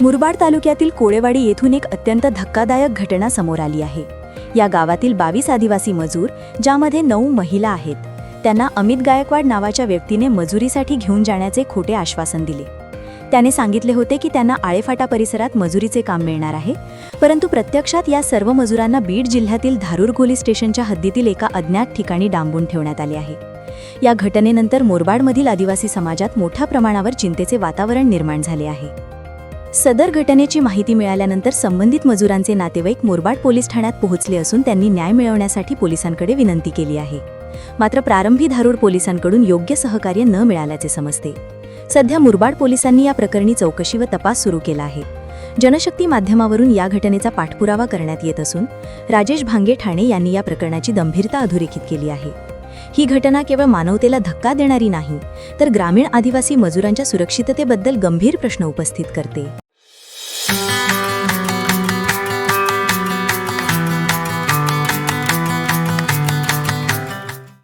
मुरबाड तालुक्यातील कोळेवाडी येथून एक अत्यंत धक्कादायक घटना समोर आली आहे. या गावातील बावीस आदिवासी मजूर ज्यामध्ये नऊ महिला आहेत त्यांना अमित गायकवाड नावाच्या व्यक्तीने मजुरीसाठी घेऊन जाण्याचे खोटे आश्वासन दिले. त्याने सांगितले होते की त्यांना आळेफाटा परिसरात मजुरीचे काम मिळणार आहे परंतु प्रत्यक्षात या सर्व मजुरांना बीड जिल्ह्यातील धारूरखोली स्टेशनच्या हद्दीतील एका अज्ञात ठिकाणी डांबून ठेवण्यात आले आहे. या घटनेनंतर मोरबाडमधील आदिवासी समाजात मोठ्या प्रमाणावर चिंतेचे वातावरण निर्माण झाले आहे. सदर घटनेची माहिती मिळाल्यानंतर संबंधित मजुरांचे नातेवाईक मोरबाड पोलीस ठाण्यात पोहोचले असून त्यांनी न्याय मिळवण्यासाठी पोलिसांकडे विनंती केली आहे. मात्र प्रारंभी धारूर पोलिसांकडून योग्य सहकार्य न मिळाल्याचे समजते. सध्या मुरबाड पोलिसांनी या प्रकरणी चौकशी व तपास सुरू केला आहे. जनशक्ती माध्यमावरून या घटनेचा पाठपुरावा करण्यात येत असून राजेश भांगे ठाणे यांनी या प्रकरणाची गंभीरता अधोरेखित केली आहे. ही घटना केवळ मानवतेला धक्का देणारी नाही तर ग्रामीण आदिवासी मजुरांच्या सुरक्षिततेबद्दल गंभीर प्रश्न उपस्थित करते. Thank you.